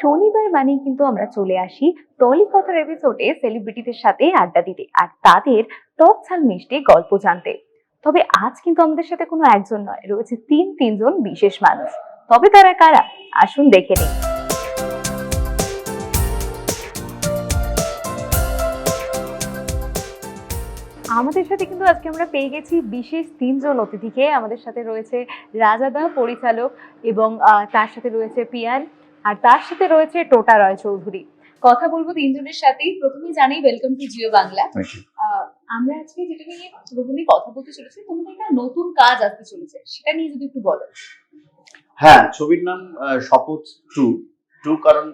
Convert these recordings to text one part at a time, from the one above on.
শনিবার মানেই কিন্তু আমরা চলে আসি টলি কথার এপিসোডে সেলিব্রিটিদের সাথে আড্ডা দিতে আর তাদের টক ঝাল মিষ্টি গল্প জানতে। তবে আজ কিন্তু আমাদের সাথে কোনো একজন নয়, রয়েছে তিন তিনজন বিশেষ মানুষ। তবে তারা কারা? আসুন দেখে নিই। আমাদের সাথে কিন্তু আজকে আমরা পেয়ে গেছি বিশেষ তিনজন অতিথিকে। আমাদের সাথে রয়েছে রাজাদা, পরিচালক এবং তার সাথে রয়েছে পিয়ান। আর তার সাথে রয়েছে টোটা রয় চৌধুরী। কথা বলব তিনজনের সাথেই। প্রথমে জানি ওয়েলকাম টু জিও বাংলা আমরা আজকে যেটা নিয়ে প্রথমেই কথা বলতে চলেছি তোমাদের একটা নতুন কাজ আসতে চলেছে সেটা নিয়ে যদি একটু বলো। হ্যাঁ ছবির নাম শপথ টু। টু কারণ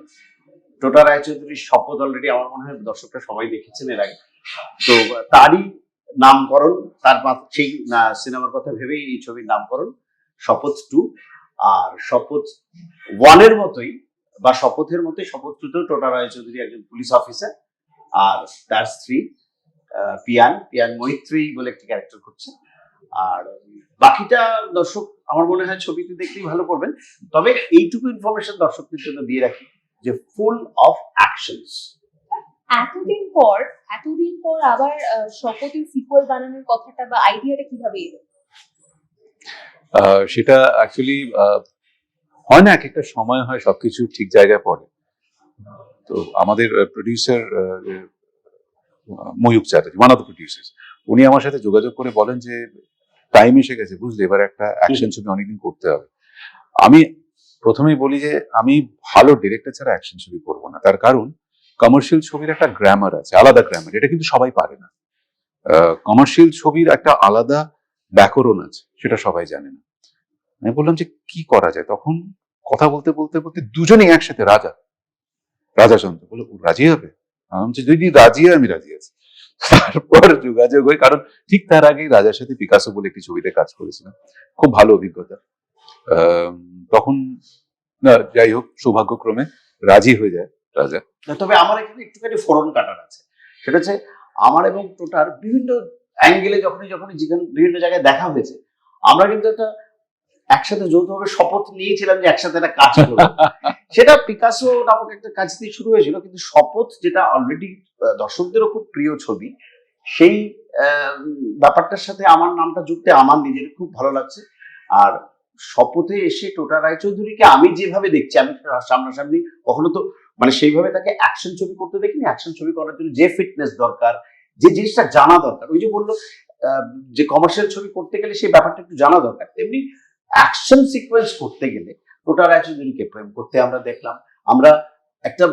টোটা রায়চৌধুরীর শপথ অলরেডি আমার মনে হয় দর্শকরা সবাই দেখেছেন এর আগে। তো তারই নামকরণ তার সেই সিনেমার কথা ভেবেই এই ছবির নামকরণ শপথ টু। আর শপথ ওয়ানের মতোই বা শপথের মতোই শপথ টুতেও টোটা রায়চৌধুরী একজন পুলিশ অফিসার আর তার স্ত্রী পিয়ান পিয়ান মৈত্রী বলে একটি ক্যারেক্টার করছে আর বাকিটা দর্শক আমার মনে হয় ছবিতে দেখলেই ভালো করবেন। তবে এইটুকু ইনফরমেশন দর্শকদের জন্য দিয়ে রাখি যে ফুল অফ অ্যাকশনস এতদিন পর এতদিন পর আবার শপথের সিকুয়েল বানানোর কথাটা বা আইডিয়াটা কীভাবে এলো? সেটা অ্যাকচুয়ালি হয় না, এক একটা সময় হয় সবকিছু ঠিক জায়গায় পড়ে। তো আমাদের producer Mayukh Chatterjee one of the producers উনি আমার সাথে যোগাযোগ করে বলেন যে টাইম এসে গেছে, বুঝলে, এবার একটা অ্যাকশন ছবি অনেকদিন করতে হবে। আমি প্রথমেই বলি যে, আমি ভালো ডিরেক্টর ছাড়া অ্যাকশন ছবি করব না। তার কারণ কমার্শিয়াল ছবির একটা গ্রামার আছে, আলাদা গ্রামার এটা কিন্তু সবাই পারে না। কমার্শিয়াল ছবির একটা আলাদা ব্যাকরণ আছে, সেটা সবাই জানে না। আমি বললাম যে, কি করা যায়? তখন কথা বলতে বলতে বলতে দুজনেই একসাথে রাজা, রাজাচন্দ্র বলে "ও রাজি হবে? আমি যদি রাজি আমি রাজি আছি। তারপর যোগাযোগ হয়, কারণ ঠিক তার আগেই রাজার সাথে পিকাসো বলে একটি ছবিতে কাজ করেছিলাম। খুব ভালো অভিজ্ঞতা। তখন, না, যাই হোক, সৌভাগ্যক্রমে রাজি হয়ে যায় রাজা। তবে আমার এখানে একটুখানি ফোড়ন কাটার আছে। সেটা হচ্ছে, আমার এবং টোটার বিভিন্ন অ্যাঙ্গেলে যখনই যখনই যেখানে বিভিন্ন জায়গায় দেখা হয়েছে আমরা কিন্তু একটা একসাথে যৌথভাবে শপথ নিয়েছিলাম যে একসাথে একটা কাজ করব। সেটা পিকাসো নামক একটা কাজ দিয়ে শুরু হয়েছিল কিন্তু শপথ যেটা অলরেডি দর্শকদেরও খুব প্রিয় ছবি সেই ব্যাপারটার সাথে আমার নামটা যুক্তে আমার নিজের খুব ভালো লাগছে। আর শপথে এসে টোটা রায়চৌধুরীকে আমি যেভাবে দেখছি আমি সামনাসামনি কখনো তো মানে সেইভাবে তাকে অ্যাকশন ছবি করতে দেখিনি অ্যাকশন ছবি করার জন্য যে ফিটনেস দরকার যে জিনিসটা জানা দরকার ওই যে বলল যে কমার্শিয়াল ছবি করতে গেলে সেই ব্যাপারটা একটু জানা দরকার। তেমনি অ্যাকশন সিকোয়েন্স করতে গেলে টোটা রায়চৌধুরীকে প্রেম করতে আমরা দেখলাম আমরা একটা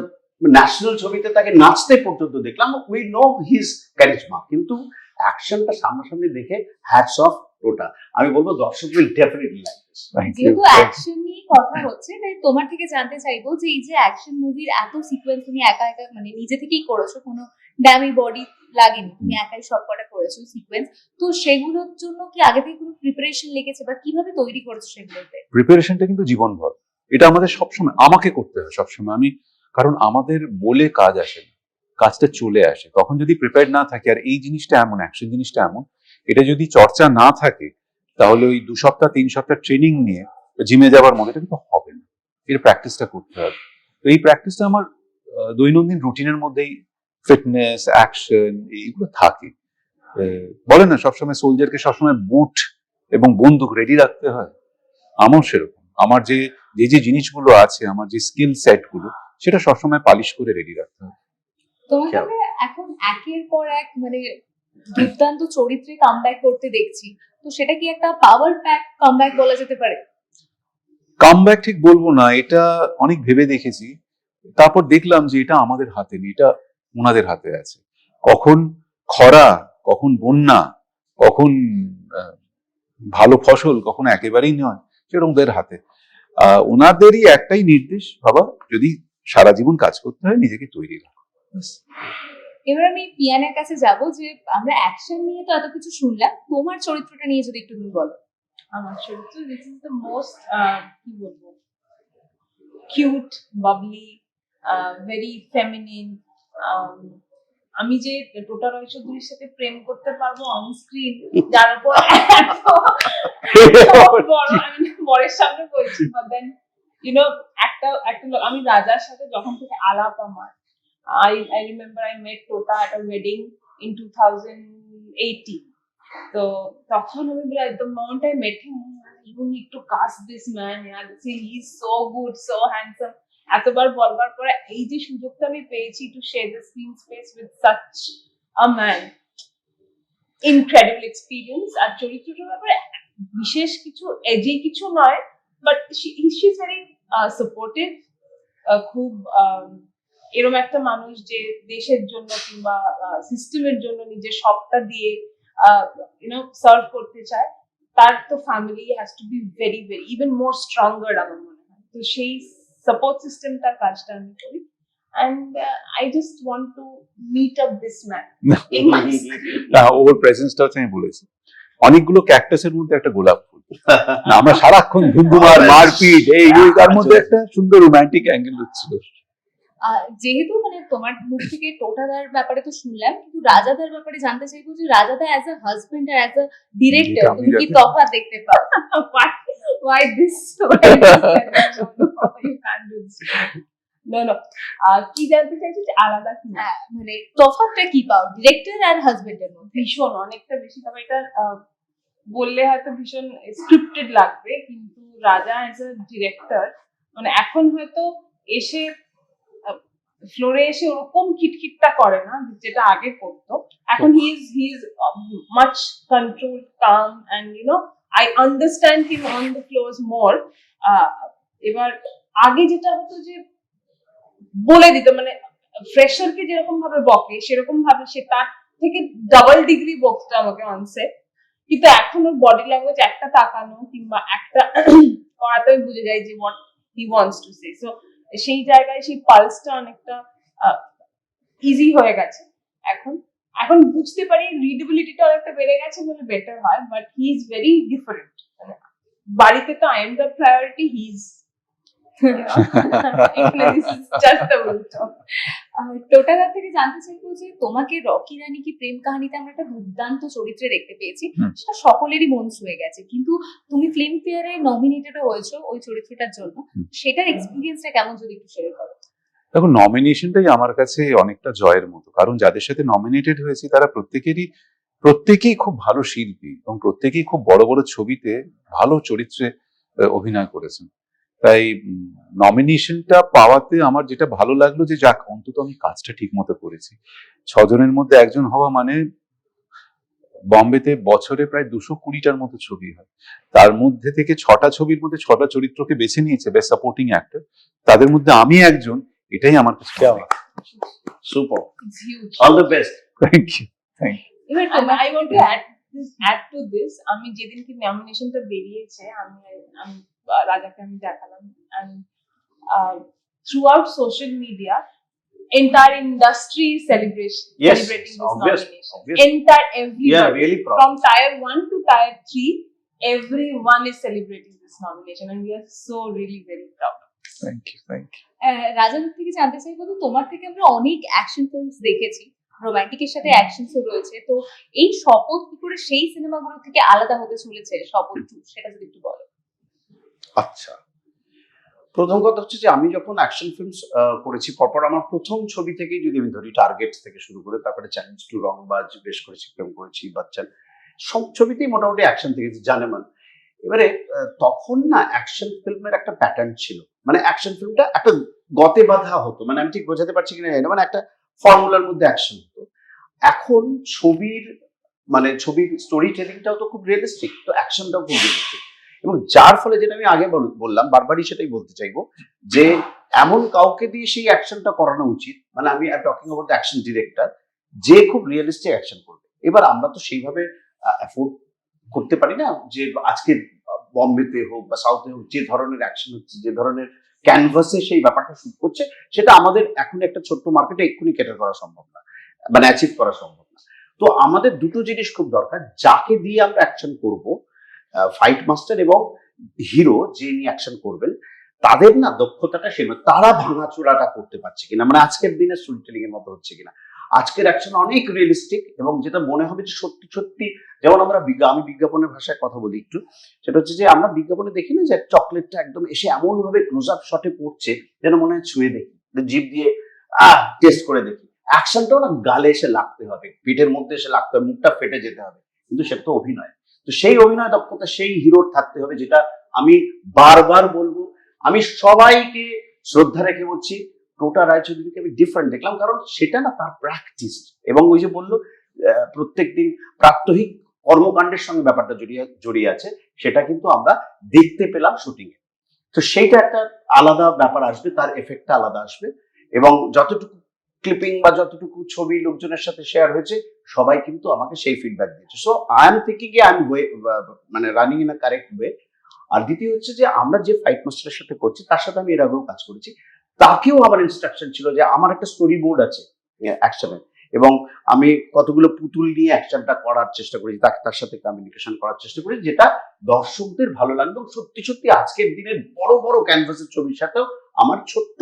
ন্যাশনাল ছবিতে তাকে নাচতে পর্যন্ত দেখলাম উই নো হিজ ক্যারিজমা কিন্তু অ্যাকশনটা সামনাসামনি দেখে হ্যাটস অফ টোটা আমি বলব দর্শক উইল ডেফিনেটলি লাইক যেহেতু অ্যাকশন নিয়ে কথা হচ্ছে তাই তোমার থেকে জানতে চাইব যে এই যে অ্যাকশন মুভির এত সিকোয়েন্স তুমি একা একা মানে নিজে থেকেই করেছ কোনো ড্যামি বডি লাগেনি। তুমি একাই সব কটা করেছ সিকোয়েন্স তো সেগুলোর জন্য কি আগে থেকে কোনো প্রিপারেশন লেগেছে বা কীভাবে তৈরি করেছ সেগুলোতে প্রিপারেশনটা কিন্তু জীবনভর। এটা আমাদের সবসময় আমাকে করতে হয় সবসময়। আমি কারণ আমাদের বলে কাজ আসে না কাজটা চলে আসে। তখন যদি প্রিপেয়ার না থাকে আর এই জিনিসটা এমন অ্যাকশন জিনিসটা এমন এটা যদি চর্চা না থাকে তাহলে ওই দু সপ্তাহ তিন সপ্তাহ ট্রেনিং নিয়ে জিমে যাওয়ার মধ্যে এটা কিন্তু হবে না। এর প্র্যাকটিসটা করতে হবে। তো এই প্র্যাকটিসটা আমার দৈনন্দিন রুটিনের মধ্যেই ফিটনেস অ্যাকশন এইগুলো থাকে। আহ, বলে না সবসময় সোলজারকে সবসময় বুট এবং বন্দুক রেডি রাখতে হয়। আমার সেরকম। আমার যে যে যে জিনিসগুলো আছে আমার যে স্কিল সেটগুলো সেটা সবসময় পালিশ করে রেডি রাখতে হয়। তোমাকে এখন একের পর এক মানে দুর্দান্ত চরিত্রে কামব্যাক করতে দেখছি। তো সেটা কি একটা পাওয়ার প্যাক কামব্যাক বলা যেতে পারে? কামব্যাক ঠিক বলব না এটা অনেক ভেবে দেখেছি। তারপর দেখলাম যে এটা আমাদের হাতে নেই এটা ওনাদের হাতে আছে। কখন খরা কখন বন্যা কখন ভালো ফসল কখন একেবারেই নয় সেরকম ওদের হাতে। আহ, ওনাদেরই একটাই নির্দেশ বাবা যদি সারা জীবন কাজ করতে হয় নিজেকে তৈরি রাখো। এবার আমি পিয়ানের কাছে যাব যে আমরা অ্যাকশন নিয়ে তো এত কিছু শুনলাম তোমার চরিত্রটা নিয়ে যদি একটু তুমি বলো। আমার চরিত্র দিস ইজ দ্য মোস্ট কি বলব? কিউট বাবলি ভেরি ফেমিনিন আমি যে টোটা রয় চৌধুরীর সাথে প্রেম করতে পারব অন স্ক্রিন যার উপর বরের সামনে বলছি দেন ইউনো একটা একটা আমি রাজার সাথে যখন থেকে আলাপ আমার I I remember I met Tota a wedding in two thousand eighteen তো তখন আমি the moment I met him you need to cast this man he is so good so handsome এতবার বলবার পরে এই যে সুযোগটা আমি পেয়েছি to share the screen space with such a man incredible experience আর চরিত্রটার ব্যাপারে বিশেষ কিছু এজি কিছু নয় but she is very supportive খুব um, এরম একটা মানুষ যে দেশের জন্য কিংবা সিস্টেমের জন্য নিজের সবটা দিয়ে ইউনো সার্ভ করতে চায় তার তো family has to be very very even more stronger আমার মনে হয়। তো সেই সাপোর্ট সিস্টেমটার কাজটা আমি করি। And I just want to meet up this man in my না ওর প্রেজেন্সটা আমি বলেছি। অনেকগুলো ক্যাকটাসের মধ্যে একটা গোলাপ ফুল। না, আমরা সারাক্ষণ ধুমধুমার মারপিট এই তার মধ্যে একটা সুন্দর রোমান্টিক অ্যাঙ্গেল হচ্ছিল। যেহেতু মানে তোমার মুখ থেকে টোটাদার ব্যাপারে তো শুনলাম কিন্তু রাজাদার ব্যাপারে জানতে চাইব যে রাজাদা অ্যাজ আ হাজবেন্ড আর অ্যাজ আ ডিরেক্টর তুমি কি তফাৎ দেখতে পাও? Why, this? Uh, কি জানতে চাইছো যে আলাদা কি হ্যাঁ, মানে তফাৎটা কি পাও ডিরেক্টর আর হাজবেন্ডের মধ্যে? ভীষণ অনেকটা বেশি তবে এটা আহ, বললে হয়তো ভীষণ স্ক্রিপ্টেড লাগবে কিন্তু রাজা অ্যাজ আ ডিরেক্টর মানে এখন হয়তো এসে ফ্লোরে এসে ওরকম খিটখিটটা করে না যেটা আগে করতো। এখন he is he is much control calm and you know I understand him on the floors more এবার আগে যেটা হতো যে বলে দিত মানে ফ্রেশারকে যেরকম ভাবে বকে সেরকম ভাবে সে তার থেকে ডাবল ডিগ্রি বকতো আমাকে অনসেট কিন্তু এখন ওর বডি ল্যাঙ্গুয়েজ একটা তাকানো কিংবা একটা করাতে আমি বুঝে যাই যে what he wants to say so সেই জায়গায় সেই পালসটা অনেকটা ইজি হয়ে গেছে। এখন এখন বুঝতে পারি রিডেবিলিটিটা অনেকটা বেড়ে গেছে বলে বেটার হয় but he is very different বাড়িতে তো I am the priority he is টোটাদার থেকে জানতে চাইব যে তোমাকে রকি রানী কি প্রেম কাহিনীতে আমরা একটা দুর্দান্ত চরিত্রে দেখতে পেয়েছি সেটা সকলেরই মন ছুঁয়ে গেছে। কিন্তু তুমি ফিল্ম ফেয়ারে নমিনেটেডও হয়েছো ওই চরিত্রটার জন্য সেটার এক্সপিরিয়েন্সটা কেমন যদি একটু শেয়ার করো? দেখো নমিনেশনটাই আমার কাছে অনেকটা জয়ের মতো। কারণ যাদের সাথে নমিনেটেড হয়েছি তারা প্রত্যেকেরই প্রত্যেকেই খুব ভালো শিল্পী এবং প্রত্যেকেই খুব বড় বড় ছবিতে ভালো চরিত্রে অভিনয় করেছেন। তাই নমিনেশনটা পাওয়াতে আমার যেটা ভালো লাগল যে যাক অন্তত আমি কাজটা ঠিক মতো করেছি। ছজনের মধ্যে একজন হওয়া মানে বম্বেতে বছরে প্রায় দুশো কুড়িটার মতো ছবি হয়। তার মধ্যে থেকে ছটা ছবির মধ্যে ছটা চরিত্রকে বেছে নিয়েছে বেস্ট সাপোর্টিং অ্যাক্টর তাদের মধ্যে আমি একজন এটাই আমার কাছে super all the best thank you I want to add this add আমি যেদিনকে নমিনেশনটা বেরিয়েছে আমি আমি রাজাকে আমি দেখালাম and uh, throughout social media entire industry is celebration Yes, celebrating this obvious, nomination obvious. entire everybody really proud from tier 1 to tier 3 everyone is celebrating this nomination and we are so really very proud thank you thank you ah, রাজাদের থেকে জানতে চাইব যে তোমার থেকে আমরা অনেক action films দেখেছি রোমান্টিকের সাথে অ্যাকশনসও রয়েছে তো এই শপথ কি করে সেই সিনেমাগুলো থেকে আলাদা হতে চলেছে শপথ সেটা যদি একটু বলো আচ্ছা। প্রথম কথা হচ্ছে যে আমি যখন অ্যাকশন ফিল্মস করেছি পরপর আমার প্রথম ছবি থেকেই যদি আমি ধরি টার্গেট থেকে শুরু করে তারপরে চ্যালেঞ্জ টু রংবাজ বেশ করেছি প্রেম করেছি বাচ্চান সব ছবিতেই মোটামুটি অ্যাকশন থেকে জানেমান এবারে তখন না অ্যাকশন ফিল্মের একটা প্যাটার্ন ছিল। মানে অ্যাকশন ফিল্মটা একটা গতে বাঁধা হতো। মানে আমি ঠিক বোঝাতে পারছি কিনা না, মানে একটা ফর্মুলার মধ্যে অ্যাকশন হতো। এখন ছবির মানে ছবির স্টোরি টেলিংটাও তো খুব রিয়েলিস্টিক তো অ্যাকশনটাও খুব রিয়েলিস্টিক এবং যার ফলে যেটা আমি আগে বললাম, বারবারই সেটাই বলতে চাইব, যে এমন কাউকে দিয়ে সেই অ্যাকশনটা করানো উচিত মানে আমি টকিং অ্যাবাউট অ্যাকশন ডিরেক্টর যে খুব রিয়েলিস্টিক অ্যাকশন করবে। এবার আমরা তো সেইভাবে অ্যাফোর্ড করতে পারি না যে আজকে বম্বেতে হোক বা সাউথে হোক, যে ধরনের অ্যাকশন হচ্ছে, যে ধরনের ক্যানভাসে সেই ব্যাপারটা শুট করছে, সেটা আমাদের এখন একটা ছোট্ট মার্কেটে এক্ষুনি কেটার করা সম্ভব না মানে অ্যাচিভ করা সম্ভব না। তো আমাদের দুটো জিনিস খুব দরকার, যাকে দিয়ে আমরা অ্যাকশন করব ফাইট মাস্টার এবং হিরো যে নিয়ে অ্যাকশন করবেন, তাদের না দক্ষতাটা সে তারা ভাঙাচোরাটা করতে পারছে কিনা মানে আজকের দিনে স্টোরি টেলিং এর মতো হচ্ছে কিনা। আজকের অ্যাকশন অনেক রিয়েলিস্টিক এবং যেটা মনে হবে যে সত্যি সত্যি, যেমন আমরা আমি বিজ্ঞাপনের ভাষায় কথা বলি একটু, সেটা হচ্ছে যে আমরা বিজ্ঞাপনে দেখি না যে চকলেটটা একদম এসে এমন ভাবে ক্লোজ আপ শটে পড়ছে যেন মনে হয় ছুঁয়ে দেখি জিভ দিয়ে, আহ টেস্ট করে দেখি। অ্যাকশনটাও না গালে এসে লাগতে হবে, পিঠের মধ্যে এসে লাগতে হবে, মুখটা ফেটে যেতে হবে, কিন্তু সেটা তো অভিনয়। তো সেই অভিনয় দক্ষতা সেই হিরোর থাকতে হবে, যেটা আমি বারবার বলব। আমি সবাইকে শ্রদ্ধা রেখে বলছি টোটা রায়চৌধুরীকে আমি ডিফারেন্ট দেখলাম, কারণ সেটা না তার প্র্যাকটিস এবং ওই যে বলল প্রত্যেক দিন প্রাত্যহিক কর্মকাণ্ডের সঙ্গে ব্যাপারটা জড়িয়ে জড়িয়ে আছে, সেটা কিন্তু আমরা দেখতে পেলাম শুটিং এ। তো সেইটা একটা আলাদা ব্যাপার আসবে, তার এফেক্টটা আলাদা আসবে। এবং যতটুকু ক্লিপিং বা যতটুকু ছবি লোকজনের সাথে শেয়ার হয়েছে সবাই কিন্তু আমাকে সেই ফিডব্যাক দিয়েছে। So I am thinking I am way মানে running in a correct way আর দ্বিতীয় হচ্ছে যে আমরা যে ফাইট মাস্টারের সাথে করছি, তার সাথে আমি এর আগেও কাজ করেছি। তাকেও আমার ইনস্ট্রাকশন ছিল যে আমার একটা স্টোরি বোর্ড আছে অ্যাকশনের এবং আমি কতগুলো পুতুল নিয়ে অ্যাকশনটা করার চেষ্টা করি তাকে, তার সাথে কমিউনিকেশন করার চেষ্টা করি যেটা দর্শকদের ভালো লাগবে এবং সত্যি সত্যি আজকের দিনের বড় বড় ক্যানভাসের ছবির সাথেও আমার ছোট্ট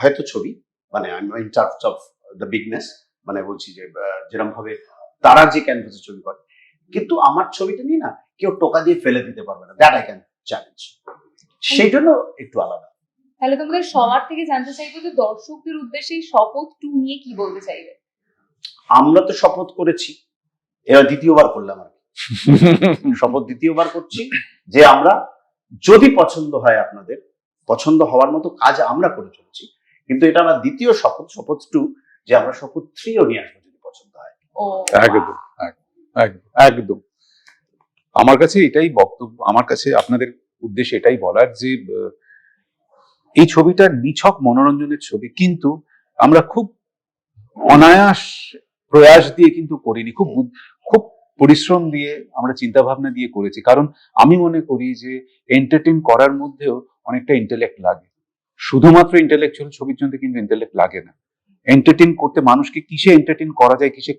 হয়তো ছবি মানে in terms of the bigness মানে বলছি যে যেরকম ভাবে তারা যে ক্যানভাসে ছবি করে। কিন্তু আমার ছবিটা নিয়ে না কেউ টোকা দিয়ে ফেলে দিতে পারবে না। দ্যাট আই ক্যান চ্যালেঞ্জ সেই জন্য একটু আলাদা। তাহলে তোমাদের সবার থেকে জানতে চাইব যে দর্শকদের উদ্দেশ্যে শপথ টু নিয়ে কি বলতে চাইবে? আমরা তো শপথ করেছি। এবার দ্বিতীয়বার করলাম আর কি। শপথ দ্বিতীয়বার করছি যে আমরা যদি পছন্দ হয় আপনাদের পছন্দ হওয়ার মতো কাজ আমরা করে চলছি। কিন্তু এটা আমার দ্বিতীয় শপথ শপথ টু যে আমরা শপথ থ্রিও নিয়ে আসব যদি পছন্দ হয়। একদম একদম, একদম একদম। আমার কাছে এটাই বক্তব্য আমার কাছে আপনাদের উদ্দেশ্যে এটাই বলার যে এই ছবিটা নিছক মনোরঞ্জনের ছবি কিন্তু আমরা খুব অনায়াস প্রয়াস দিয়ে কিন্তু করিনি খুব খুব পরিশ্রম দিয়ে আমরা চিন্তা ভাবনা দিয়ে করেছি। কারণ আমি মনে করি যে এন্টারটেইন করার মধ্যেও অনেকটা ইন্টেলেক্ট লাগে। শুধুমাত্র ইন্টেলেকচুয়াল ছবির জন্য কিন্তু ইন্টেলেক্ট লাগে না। এন্টারটেইন করতে মানুষকে কিসে এন্টারটেন করা যায়, কিসে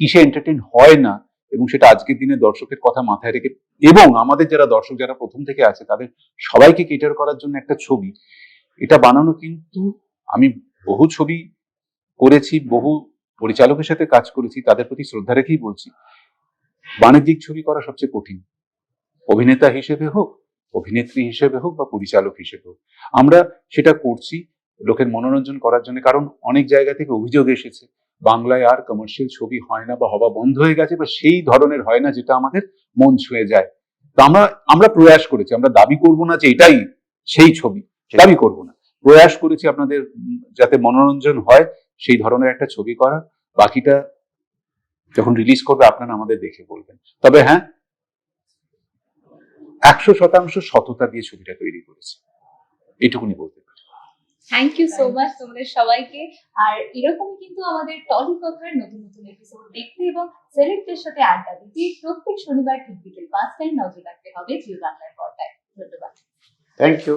কিসে এন্টারটেইন হয় না, এবং সেটা আজকের দিনে দর্শকের কথা মাথায় রেখে, এবং আমাদের যারা দর্শক যারা প্রথম থেকে আছে, তাদের সবাইকে কেটার করার জন্য একটা ছবি। এটা বানানো কিন্তু আমি বহু ছবি করেছি, বহু পরিচালকের সাথে কাজ করেছি, তাদের প্রতি শ্রদ্ধা রেখেই বলছি, বাণিজ্যিক ছবি করা সবচেয়ে কঠিন। অভিনেতা হিসেবে হোক, অভিনেত্রী হিসেবে হোক বা পরিচালক হিসেবে হোক, আমরা সেটা করছি লোকের মনোরঞ্জন করার জন্য, কারণ অনেক জায়গা থেকে অভিযোগ এসেছে, বাংলায় আর কমার্শিয়াল ছবি হয় না বা হওয়া বন্ধ হয়ে গেছে বা সেই ধরনের হয় না যেটা আমাদের মন ছুঁয়ে যায়। তো আমরা আমরা প্রয়াস করেছি, আমরা দাবি করব না যে এটাই সেই ছবি, দাবি করব না। প্রয়াস করেছি আপনাদের যাতে মনোরঞ্জন হয়, সেই ধরনের একটা ছবি করার, বাকিটা যখন রিলিজ করবে আপনারা আমাদের দেখে বলবেন। তবে হ্যাঁ একশো শতাংশ সততা দিয়ে ছবিটা তৈরি করেছি। এইটুকুনি বলতে থ্যাংক ইউ সো মাচ তোমাদের সবাইকে। আর এরকমই কিন্তু আমাদের টলি কথার নতুন নতুন এপিসোড দেখতে এবং সেলেক্টের সাথে আড্ডা দিতে প্রত্যেক শনিবার ঠিক বিকেল পাঁচটায় নজর রাখতে হবে জিও বাংলার পর্দায়। ধন্যবাদ। Thank you